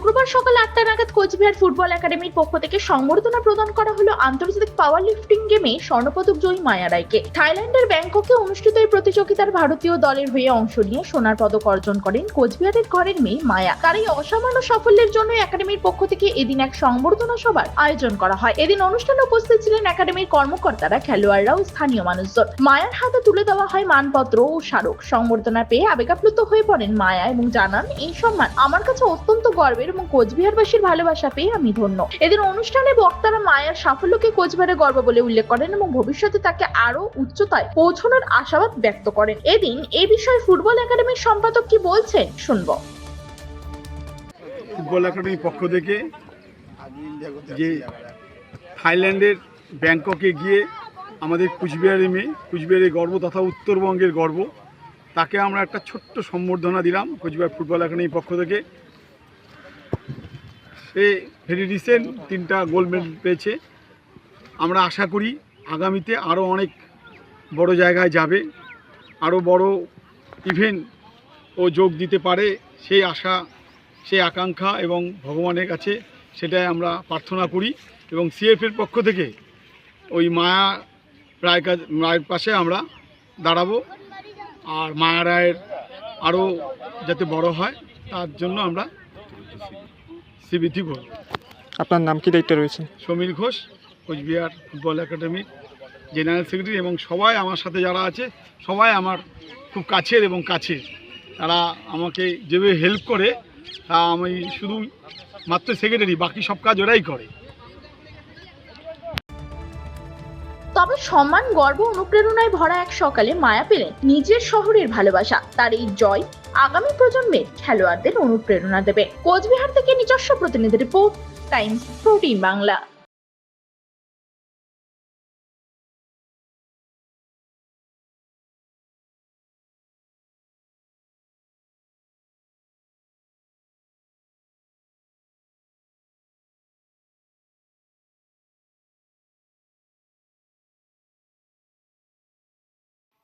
শুক্রবার সকাল আটটা নাগাদ কোচবিহার ফুটবল একাডেমির পক্ষ থেকে সংবর্ধনা প্রদান করা হলো আন্তর্জাতিক পাওয়ার লিফটিং গেমে স্বর্ণপদক জয়ী মায়া রায়কে। থাইল্যান্ডের ব্যাংককে অনুষ্ঠিত এই প্রতিযোগিতার ভারতীয় দলের হয়ে অংশ নিয়ে সোনার পদক অর্জন করেন কোচবিহারের ঘরের মেয়ে মায়া। তার এই অসামান্য সাফল্যের জন্য একাডেমির পক্ষ থেকে এদিন এক সংবর্ধনা সভার আয়োজন করা হয়। এদিন অনুষ্ঠানে উপস্থিত ছিলেন একাডেমির কর্মকর্তারা খেলোয়াড়রা ও স্থানীয় মানুষজন। মায়ার হাতে তুলে দেওয়া হয় মানপত্র ও স্মারক। সংবর্ধনা পেয়ে আবেগাপ্লুত হয়ে পড়েন মায়া এবং জানান, এই সম্মান আমার কাছে অত্যন্ত গর্বের এবং কোচবিহারবাসীর ভালোবাসা পেয়ে আমি ধন্য। এদিন অনুষ্ঠানে বক্তারা মায়ার সাফল্যকে কোচবিহারের গর্ব বলে উল্লেখ করেন এবং ভবিষ্যতে তাকে আরও উচ্চতায় পৌঁছানোর আশাবাদ ব্যক্ত করেন। এদিন এই বিষয়ে ফুটবল একাডেমির সম্পাদক কি বলছেন শুনব। ফুটবল একাডেমির পক্ষ থেকে যে থাইল্যান্ডের ব্যাংককে গিয়ে আমাদের কুচবিহারে মেয়ে কুচবিহারের গর্ব তথা উত্তরবঙ্গের গর্ব, তাকে আমরা একটা ছোট্ট সম্বর্ধনা দিলাম কুচবিহার ফুটবল একাডেমির পক্ষ থেকে। সে ভেরি রিসেন্ট তিনটা গোল্ড মেডেল পেয়েছে। আমরা আশা করি আগামীতে আরও অনেক বড় জায়গায় যাবে আরও বড় ইভেন্ট ও যোগ দিতে পারে সেই আশা, সেই আকাঙ্ক্ষা এবং ভগবানের কাছে সেটাই আমরা প্রার্থনা করি এবং সিএফের পক্ষ থেকে ওই মায়া রায় রায়ের পাশে আমরা দাঁড়াবো আর মায়া রায়ের আরও যাতে বড় হয় তার জন্য আমরা সিবিটি ঘোষ আপনার নাম কি দায়িত্বে রয়েছে? সমীর ঘোষ কোচবিহার ফুটবল একাডেমির জেনারেল সেক্রেটারি এবং সবাই আমার সাথে যারা আছে সবাই আমার খুব কাছের এবং কাছে। তারা আমাকে যেভাবে হেল্প করে তা আমি শুধু মাত্র সেক্রেটারি বাকি সব কাজ ওরাই করে। তবে সম্মান, গর্ব, অনুপ্রেরণায় ভরা এক সকালে মায়া পেলেন নিজের শহরের ভালোবাসা। তার এই জয় আগামী প্রজন্মের খেলোয়াড়দের অনুপ্রেরণা দেবে। কোচবিহার থেকে নিজস্ব প্রতিনিধি রিপোর্ট, টাইমস, প্রোটিন বাংলা।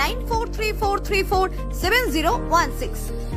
9434347016.